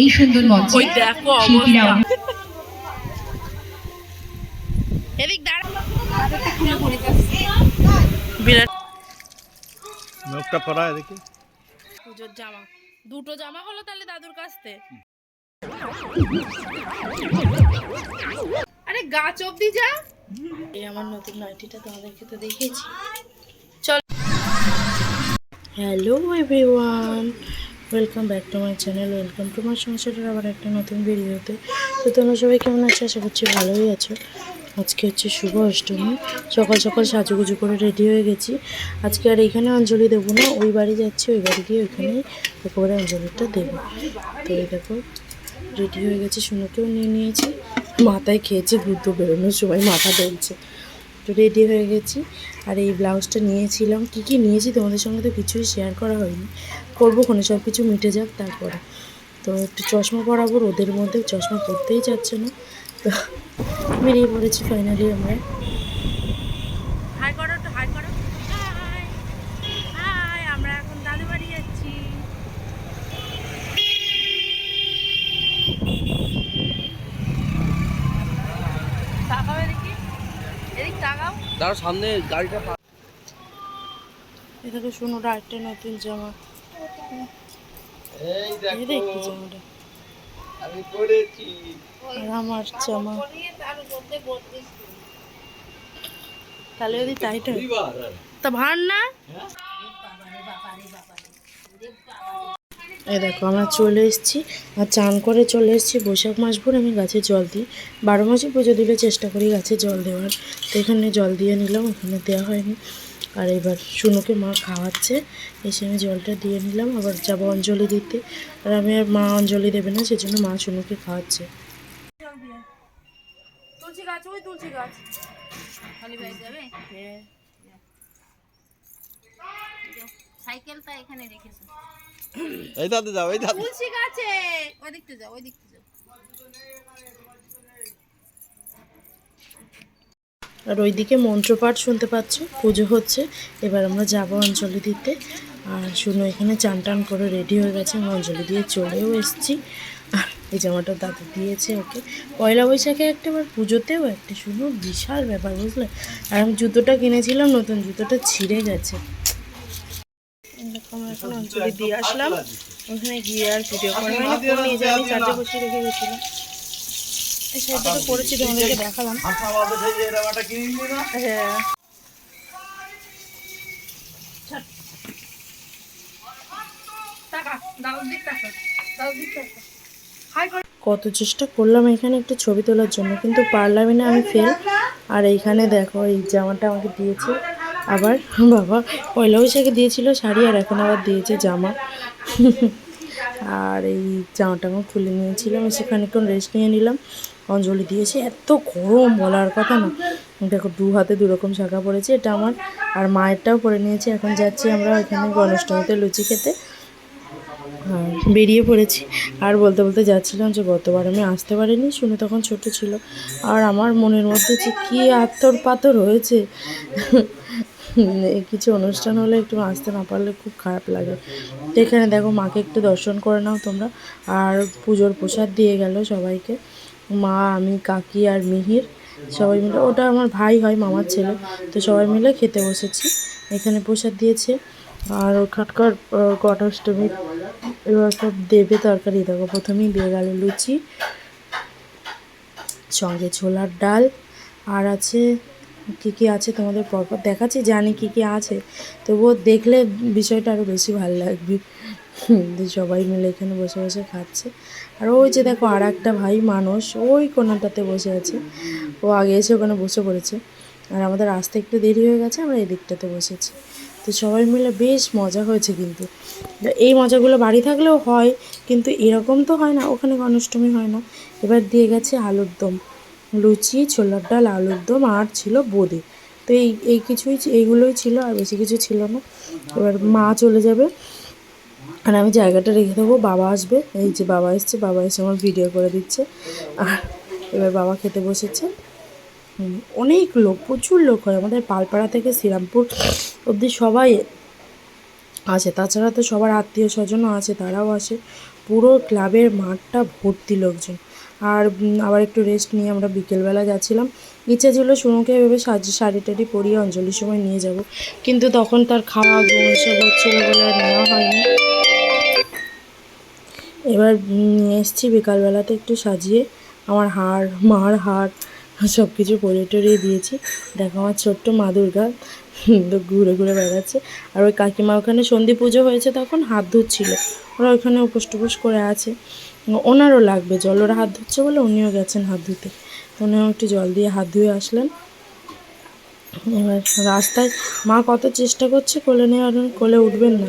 এই সুন্দর মঞ্চে ওই দেখো শিল্পীরা এদিক বিরাট। মুখটা পরা এদিকে পুজোর জামা। দুটো জামা হলো তাহলে দাদুর কাছ থেকে। আরে গাছ অব্দি যা। এই আমার নতুন নাইটিটা তোমাদেরকে তো দেখেছি চল। Hello everyone. Welcome back to my channel welcome to my সংসারের আবার একটা নতুন ভিডিওতে। তো তোমরা সবাই কেমন আছো? আশা করছি ভালোই আছো। আজকে হচ্ছে শুভ অষ্টমী। সকাল সকাল সাজুগুজু করে রেডি হয়ে গেছি। আজকে আর এখানে অঞ্জলি দেবো না। ওই বাড়ি যাচ্ছি, ওই বাড়ি গিয়ে ওইখানেই একেবারে অঞ্জলিটা দেবো। তো এই দেখো রেডি হয়ে গেছে। শুনোকেও নিয়ে নিয়েছি। মাথায় খেয়েছি বুদ্ধ বেরোনোর সময় মাথা ডলছে তো রেডি হয়ে গেছি। আর এই ব্লাউজটা নিয়েছিলাম। কী কী নিয়েছি তোমাদের সঙ্গে তো কিছুই শেয়ার করা হয়নি। করব কোনো সব কিছু মিটে যাক তারপরে। তো একটু চশমা পরাবো রোদের মধ্যে চশমা পরতেই যাচ্ছে না। তো বেরিয়ে পড়েছি ফাইনালি আমরা। হাই করো একটু হাই করো। হাই হাই আমরা এখন দাদু বাড়ি যাচ্ছি। তাকাও এদিকে। এদিক তাকাও। তার সামনে গাড়িটা এটাকে শোনো একটা নতুন জামা। আমার জামা। তাহলে যদি হয়। তা ভার না? এই দেখো আমরা চলে এসেছি। আর চান করে চলে এসেছি বৈশাখ মাস ভোর আমি গাছে জল দিই। বারো মাসে পুজো দিলে চেষ্টা করি গাছে জল দেওয়ার। তো এখানে জল দিয়ে নিলাম ওখানে দেওয়া হয়নি। আর এবার শুনুকে মা খাওয়াচ্ছে। এসে আমি জলটা দিয়ে নিলাম আবার যাব অঞ্জলি দিতে। আর আমি আর মা অঞ্জলি দেবে না সেজন্য মা শুনুকে খাওয়াচ্ছে। তুলসী গাছ ওই তুলসী গাছ। যাবে? হ্যাঁ। সাইকেলটা এখানে রেখেছো। এই দাদু যাও এই দাদু। তুলসী গাছে। ওই দিকতে যাও ওই দিকতে আর ওইদিকে মন্ত্রপাঠ শুনতে পাচ্ছ, পুজো হচ্ছে, এবার আমরা যাব অঞ্জলি দিতে। আর শুনো, এখানে চান টান করে রেডি হয়ে গেছে, আমি অঞ্জলি দিয়ে চলেও এসেছি। আর এই জামাটা দাদু দিয়েছে ওকে। পয়লা বৈশাখে একটা আবার পুজোতেও একটা, শুনো, বিশাল ব্যাপার, বুঝলে? আর আমি জুতোটা কিনেছিলাম, নতুন জুতোটা ছিঁড়ে গেছে। এরকম এখন দিয়ে আসলাম। ওখানে গিয়ে আর ভিডিও করা নিয়ে যাই আমি চার্জে বসিয়ে রেখে গেছিলাম। তো তোমাদেরকে দেখালাম। হ্যাঁ। কত চেষ্টা করলাম এখানে একটা ছবি তোলার জন্য, কিন্তু পারলামই না আমি ফেল আর এইখানে দেখো, এই জামাটা আমাকে দিয়েছে। আবার বাবা, পয়লা বৈশাখে দিয়েছিল শাড়ি, আর এখন আবার দিয়েছে জামা। আর এই জামাটা আমি খুলে নিয়েছিলাম খানিকক্ষণ রেস্ট নিয়ে নিলাম। অঞ্জলি দিয়েছে। এত গরম বলার কথা না। দেখো, দু হাতে দু রকম শাখা পড়েছে, এটা আমার। আর মায়েরটাও পরে নিয়েছি। এখন যাচ্ছি আমরা এখানে গণেশটমীতে লুচি খেতে। আর বেরিয়ে পড়েছি। আর বলতে বলতে যাচ্ছিলাম যে, গতবার আমি আসতে পারিনি, শুনে তখন ছোট ছিল। আর আমার মনের মধ্যে যে কী আত্মর পাথর হয়েছে। কিছু অনুষ্ঠান হলে একটু আসতে না পারলে খুব খারাপ লাগে। এখানে দেখো, মাকে একটু দর্শন করে নাও তোমরা। আর পুজোর প্রসাদ দিয়ে গেল সবাইকে। মা, আমি, কাকি আর মিহির সবাই মিলে। ওটা আমার ভাই হয়, মামার ছেলে। তো সবাই মিলে খেতে বসেছি। এখানে প্রসাদ দিয়েছে। আর ওখানকার গণাষ্টমী এবার সব দেবে তরকারি। দেখো, প্রথমেই দিয়ে গেল লুচি, সঙ্গে ছোলার ডাল। আর আছে, কী কী আছে তোমাদের পরপর? দেখাচ্ছি, জানি কী কী আছে। তবুও দেখলে বিষয়টা আরও বেশি ভালো লাগবে। সবাই মিলে এখানে বসে বসে খাচ্ছে। আর ওই যে দেখো আর একটা ভাই মানুষ, ওই কোনাটাতে বসে আছে। ও আগে এসে ওখানে বসে পড়েছে। আর আমাদের আসতে একটু দেরি হয়ে গেছে, আমরা এই দিকটাতে বসেছি। তো সবাই মিলে বেশ মজা হয়েছে কিন্তু। এই মজাগুলো বাড়ি থাকলেও হয়, কিন্তু এরকম তো হয় না, ওখানে গণাষ্টমী হয় না। এবার দিয়ে গেছে আলুর দম। লুচি, ছোলার ডাল, আলুর দম আর ছিল বোঁদে। তো এই এই কিছুই এইগুলোই ছিল আর বেশি কিছু ছিল না। এবার মা চলে যাবে। আর আমি জায়গাটা রেখে দেবো, বাবা আসবে। এই যে বাবা এসছে, বাবা এসে আমার ভিডিও করে দিচ্ছে। আর এবার বাবা খেতে বসেছে। অনেক লোক, প্রচুর লোক হয়। আমাদের পালপাড়া থেকে শ্রীরামপুর অবধি সবাই আছে তাছাড়া তো সবার আত্মীয় স্বজনও আছে, তারাও আসে। পুরো ক্লাবের মাঠটা ভর্তি লোকজন। আর আবার একটু রেস্ট নিয়ে আমরা বিকেলবেলা যাচ্ছিলাম। ইচ্ছা ছিল সুনুকে ভেবে সাজ, শাড়ি টাড়ি পরিয়ে অঞ্জলির সময় নিয়ে যাব। কিন্তু তখন তার খাওয়া, ঘুম, এসব বলে নেওয়া হয়নি। এবার এসেছি বিকালবেলাতে একটু সাজিয়ে আমার হার, মার হার সব কিছু পরিয়ে টরিয়ে দিয়েছি। দেখো আমার ছোট্ট মা দুর্গা ঘুরে ঘুরে বেড়াচ্ছে। আর ওই কাকিমা ওখানে সন্ধি পুজো হয়েছে তখন হাত ধুচ্ছিল। ওরা ওইখানে উপোস টুপোস করে আছে। ওনারও লাগবে জল, ওরা হাত ধুচ্ছে বলে উনিও গেছেন হাত ধুতে। তো উনিও একটু জল দিয়ে হাত ধুয়ে আসলেন। এবার রাস্তায় মা কত চেষ্টা করছে কোলে নেওয়ার, কোলে উঠবেন না।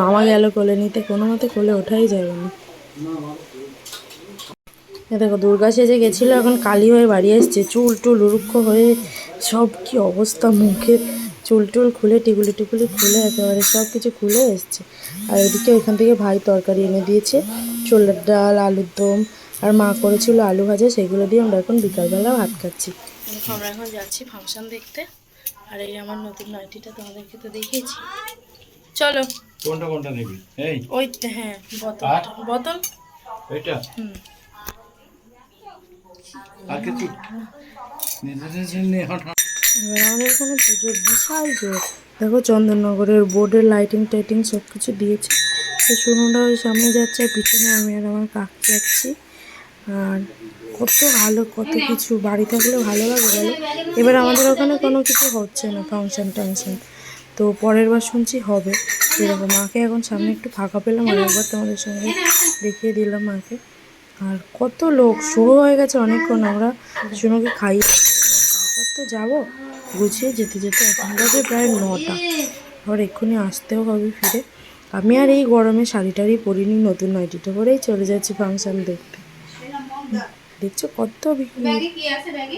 মামা গেল কোলে, নিতে কোনো মতে কোলে ওঠাই যাবে না। দেখো, দুর্গা সেজে গেছিল, এখন কালী হয়ে বাড়ি এসছে। চুল টুল উরুক্ষ হয়ে সব কি অবস্থা মুখে চুল টুল খুলে, টিকুলি টিকুলি খুলে, একেবারে সব কিছু খুলে এসছে। আর এদিকে ওইখান থেকে ভাই তরকারি এনে দিয়েছে, ছোলার ডাল, আলুর দম। আর মা করেছিল আলু ভাজা, সেগুলো দিয়ে আমরা এখন বিকালবেলা ভাত খাচ্ছি। আমরা এখন যাচ্ছি ফাংশন দেখতে। আর এই আমার নতুন নাইটিটা তোমাদেরকে তো দেখিয়েছি। চলো। কোনটা কোনটা নিবি? এই। ওই হ্যাঁ বোতল? বোতল? হুম। আর কিছু আমাদের এখানে বিশাল জোর। দেখো চন্দননগরের বোর্ডের লাইটিং টাইটিং সব কিছু দিয়েছে। তো শুনুনরা ওই সামনে যাচ্ছে পিছনে আমি আর আমার কাকু যাচ্ছি। আর কত ভালো কত কিছু। বাড়ি থাকলে ভালো লাগে বলো। এবার আমাদের ওখানে কোনো কিছু হচ্ছে না ফাংশন টাংশন তো পরের বার শুনছি হবে। এরকম মাকে এখন সামনে একটু ফাঁকা পেলাম আর একবার তোমাদের সঙ্গে দেখিয়ে দিলাম মাকে। আর কত লোক, শুরু হয়ে গেছে অনেকক্ষণ, আমরা শুনুকে খাই তারপর তো যাব। গুছিয়ে যেতে যেতে এখন বাজে প্রায় নটা। আবার এক্ষুনি আসতেও হবে ফিরে। আমি আর এই গরমে শাড়ি টাড়ি পরিনি, নতুন নাইটিটা পরেই চলে যাচ্ছি ফাংশন দেখতে। দেখছ কত ভিড়?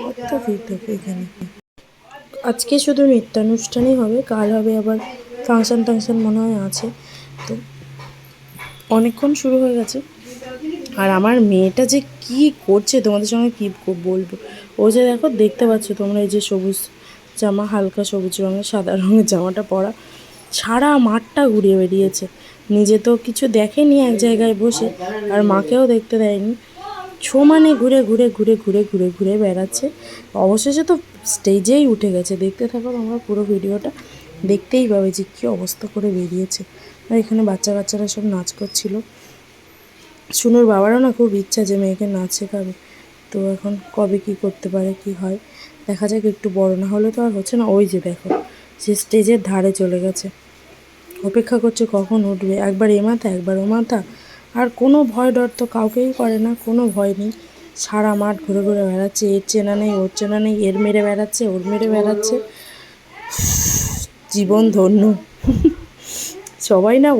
কত ভিড় থাকে এখানে। আজকে শুধু নৃত্যানুষ্ঠানই হবে, কাল হবে আবার ফাংশন টাংশন মনে হয় আছে। তো অনেকক্ষণ শুরু হয়ে গেছে। আর আমার মেয়েটা যে কি করছে, তোমাদের সঙ্গে কি বলব? ও যে দেখো, দেখতে পাচ্ছ তোমরা এই যে সবুজ জামা, হালকা সবুজ রঙের, সাদা রঙের জামাটা পরা। সারা মাঠটা ঘুরিয়ে বেরিয়েছে নিজে তো কিছু দেখেনি এক জায়গায় বসে, আর মাকেও দেখতে দেয়নি। সমানে ঘুরে ঘুরে ঘুরে ঘুরে ঘুরে ঘুরে বেড়াচ্ছে। অবশেষে তো স্টেজেই উঠে গেছে। দেখতে থাকো তোমরা পুরো ভিডিওটা। দেখতেই পাবে যে কী অবস্থা করে বেরিয়েছে। আর এখানে বাচ্চা কাচ্চারা সব নাচ করছিল। সুনুর বাবারও না খুব ইচ্ছা যে মেয়েকে নাচ শেখাবে। তো এখন কবে কি করতে পারে, কি হয়, দেখা যাক, একটু বড় না হলে তো আর হচ্ছে না। ওই যে দেখো, সে স্টেজের ধারে চলে গেছে। অপেক্ষা করছে কখন উঠবে। একবার এ মাথা, একবার ও মাথা। কোনো ভয় ডর তো কাউকেই করে না, কোনো ভয় নেই। সারা মাঠ ঘুরে ঘুরে বেড়াচ্ছে, এর চেনা নেই, ওর চেনা নেই, এর মেরে বেড়াচ্ছে, ওর মেরে বেড়াচ্ছে। জীবন ধন্য। সবাই না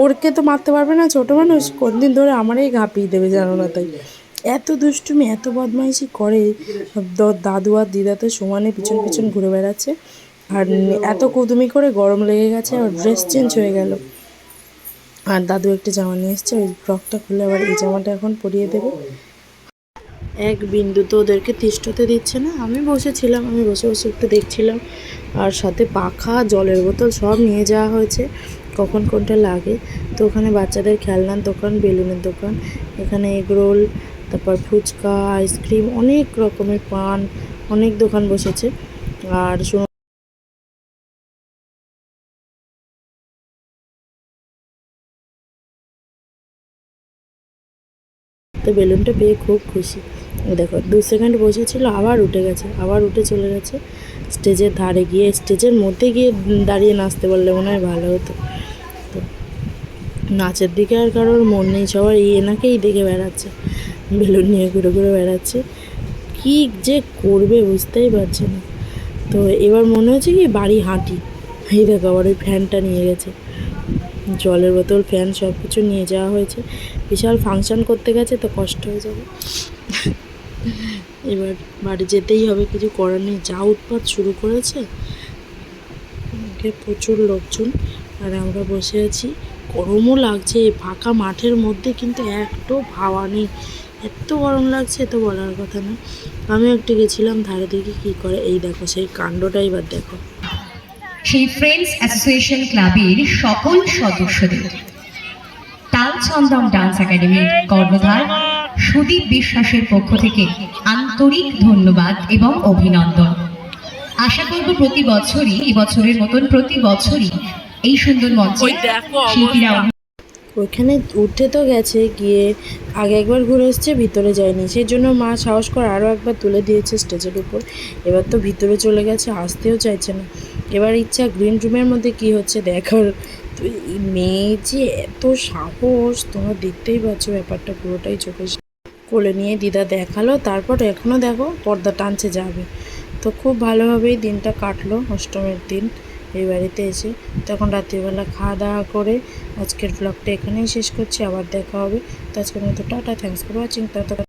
ওরকে তো মারতে পারবে না, ছোটো মানুষ। কোনদিন ধরে আমারই ঘাপিয়ে দেবে জানো না তাই। এত দুষ্টুমি, এত বদমাইশি করে দাদু আর দিদা তো সমানে পিছন পিছন ঘুরে বেড়াচ্ছে। আর এত কুদুমি করে গরম লেগে গেছে, আর ড্রেস চেঞ্জ হয়ে গেল। আর দাদু একটা জামা নিয়ে এসছে, ওই ফ্রকটা খুলে আবার এই জামাটা এখন পরিয়ে দেবে। এক বিন্দু তো ওদেরকে তিষ্ঠতে দিচ্ছে না। আমি বসেছিলাম, আমি বসে বসে একটু দেখছিলাম। আর সাথে পাখা, জলের বোতল সব নিয়ে যাওয়া হয়েছে, কখন কোনটা লাগে। তো ওখানে বাচ্চাদের খেলনার দোকান, বেলুনের দোকান, এখানে এগরোল তারপর ফুচকা, আইসক্রিম, অনেক রকমের পান, অনেক দোকান বসেছে। আর তো বেলুনটা পেয়ে খুব খুশি। দেখো, দু সেকেন্ড বসেছিল, আবার উঠে গেছে, আবার উঠে চলে গেছে। স্টেজের ধারে গিয়ে, স্টেজের মধ্যে গিয়ে দাঁড়িয়ে নাচতে পারলে মনে হয় ভালো হতো। তো নাচের দিকে আর কারোর মন নেই সবার এই এনাকেই দেখে বেড়াচ্ছে। বেলুন নিয়ে ঘুরে ঘুরে বেড়াচ্ছে। কি যে করবে বুঝতেই পারছে না। তো এবার মনে হচ্ছে কি বাড়ি হাঁটি। এই দেখো, আবার ওই ফ্যানটা নিয়ে গেছে। জলের বোতল, ফ্যান সব কিছু নিয়ে যাওয়া হয়েছে। বিশাল ফাংশন করতে গেছে তো কষ্ট হয়ে যাবে। এবার বাড়ি যেতেই হবে, কিছু করার নেই। যা উৎপাত শুরু করেছে প্রচুর লোকজন, আর আমরা বসে আছি। গরমও লাগছে, এই ফাঁকা মাঠের মধ্যে কিন্তু একটু হাওয়া নেই। এত গরম লাগছে তো বলার কথা না। আমিও একটু গেছিলাম, ধারে দিকে কী করে। এই দেখো, সেই কাণ্ডটাই এবার দেখো। সেই ফ্রেন্ডস অ্যাসোসিয়েশন ক্লাবের সকল সদস্যদের। তালচন্দম ডান্স একাডেমির কর্ণধার সুদীপ বিশ্বাসের পক্ষ থেকে আন্তরিক ধন্যবাদ এবং অভিনন্দন। আশা করব প্রতি বছরই এবছরের মতন প্রতি বছরই এই সুন্দর মঞ্চে শিল্পীরা ওইখানে উঠে তো গেছে, গিয়ে আগে একবার ঘুরে এসছে, ভিতরে যায়নি। সেই জন্য মা সাহস করে আরও একবার তুলে দিয়েছে স্টেজের উপর। এবার তো ভিতরে চলে গেছে, আসতেও চাইছে না। এবার ইচ্ছা গ্রিন রুমের মধ্যে কি হচ্ছে দেখার। মেয়ে যে এত সাহস, তোমরা দেখতেই পাচ্ছ ব্যাপারটা পুরোটাই চোখে কোলে নিয়ে দিদা দেখাল, তারপর এখনও দেখো পর্দা টানছে যাবে। তো খুব ভালোভাবেই দিনটা কাটলো, অষ্টমীর দিন। এই বাড়িতে এসে। তখন রাত্রিবেলা খাওয়া দাওয়া করে আজকের ব্লগটা এখানেই শেষ করছি। আবার দেখা হবে। তো আজকের মতো টাটা থ্যাংকস ফর ওয়াচিং তত